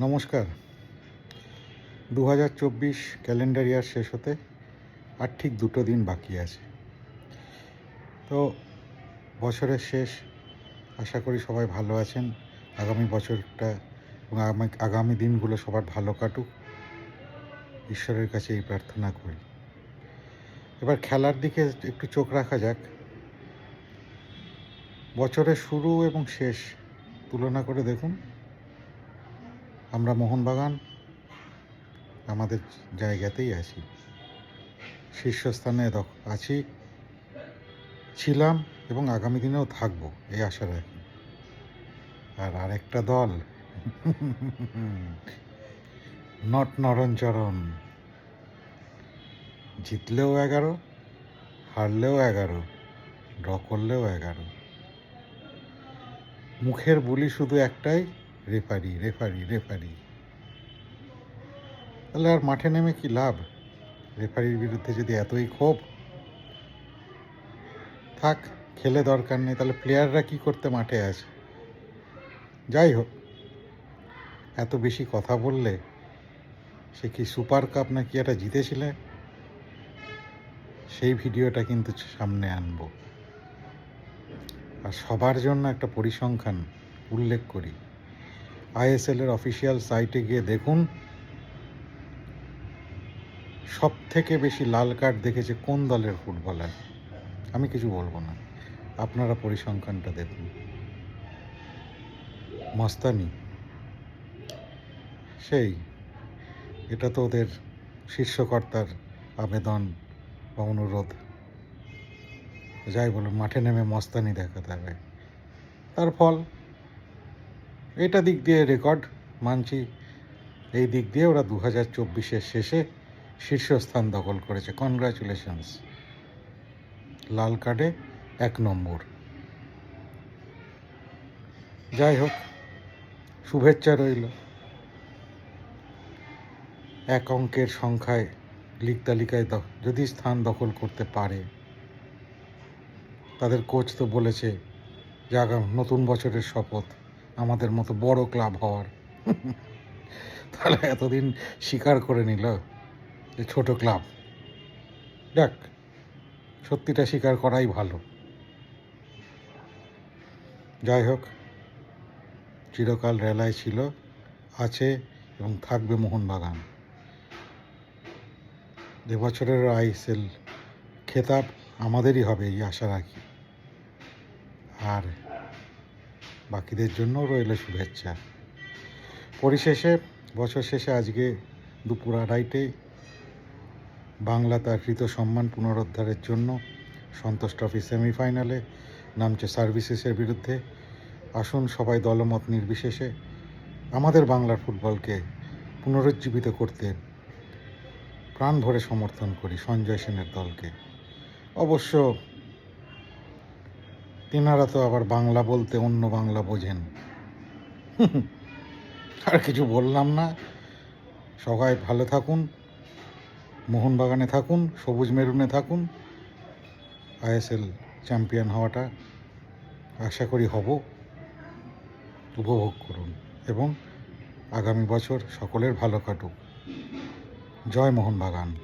নমস্কার। দু হাজার চব্বিশ ক্যালেন্ডার ইয়ার শেষ হতে আর ঠিক দুটো দিন বাকি আছে। তো বছরের শেষ, আশা করি সবাই ভালো আছেন। আগামী বছরটা এবং আগামী দিনগুলো সবার ভালো কাটুক। ঈশ্বরের কাছে এই প্রার্থনা করি। এবার খেলার দিকে একটু চোখ রাখা যাক। বছরের শুরু এবং শেষ তুলনা করে দেখুন। আমরা মোহনবাগান আমাদের জায়গাতেই আছি। শীর্ষস্থানে আছি, ছিলাম এবং আগামী দিনেও থাকব, এই আশা রাখি। আর আরেকটা দল, নট নরণচরণ জিতলেও এগারো, হারলেও এগারো, ড্র করলেও এগারো। মুখের বুলি শুধু একটাই রেফারি রেফারি রেফারি তাহলে আর মাঠে নেমে কি লাভ? রেফারির বিরুদ্ধে যদি এতই ক্ষোভ। থাক, খেলে দরকার নেই, তাহলে প্লেয়াররা কি করতে মাঠে আছে? যাই হোক, এত বেশি কথা বললে সে কি সুপার কাপ নাকি একটা জিতেছিলে? সেই ভিডিওটা কিন্তু সামনে আনব। আর সবার জন্য একটা পরিসংখ্যান উল্লেখ করি। আইএসএল এর অফিসিয়াল সাইটে গিয়ে দেখুন সব থেকে বেশি লাল কার্ড দেখেছে কোন দলের ফুটবলার? আমি কিছু বলব না। আপনারা পরিসংখ্যানটা দেখুন। মস্তানি। সেই, এটা তো ওদের শীর্ষকর্তার আবেদন বা অনুরোধ। যাই বলুন, মাঠে নেমে মস্তানি দেখাতে হবে। তার ফল? এটা দিক দিয়ে রেকর্ড, মানছি। এই দিক দিয়ে ওরা দু হাজার চব্বিশের শেষে শীর্ষস্থান দখল করেছে। কনগ্রাচুলেশনস লাল কার্ডে এক নম্বর। যাই হোক, শুভেচ্ছা রইল। এক অঙ্কের সংখ্যায় লিগ তালিকায় যদি স্থান দখল করতে পারে। তাদের কোচ তো বলেছে যে আগাম, নতুন বছরের শপথ। আমাদের মতো বড় ক্লাব হওয়ার। তাহলে এতদিন স্বীকার করে নিল যে ছোট ক্লাব। দেখ, সত্যিটা স্বীকার করাই ভালো। যাই হোক, চিরকাল রেলায় ছিল, আছে এবং থাকবে মোহনবাগান। এবছরের আইএসএল খেতাব আমাদেরই হবে, এই আশা রাখি। আর বাকিদের জন্যও রইল শুভেচ্ছা। পরিশেষে, বছর শেষে আজকে দুপুর আড়াইটে বাংলা তার কৃত সম্মান পুনরুদ্ধারের জন্য সন্তোষ ট্রফি সেমিফাইনালে নামছে সার্ভিসেসের বিরুদ্ধে। আসুন সবাই দলমত নির্বিশেষে আমাদের বাংলার ফুটবলকে পুনরুজ্জীবিত করতে প্রাণ ভরে সমর্থন করি সঞ্জয় সেনের দলকে। অবশ্য তেনারা তো আবার বাংলা বলতে অন্য বাংলা বোঝেন। আর কিছু বললাম না। সবাই ভালো থাকুন, মোহনবাগানে থাকুন, সবুজ মেরুনে থাকুন। আইএসএল চ্যাম্পিয়ন হওয়াটা আশা করি হব। উপভোগ করুন এবং আগামী বছর সকলের ভালো কাটুক। জয় মোহনবাগান।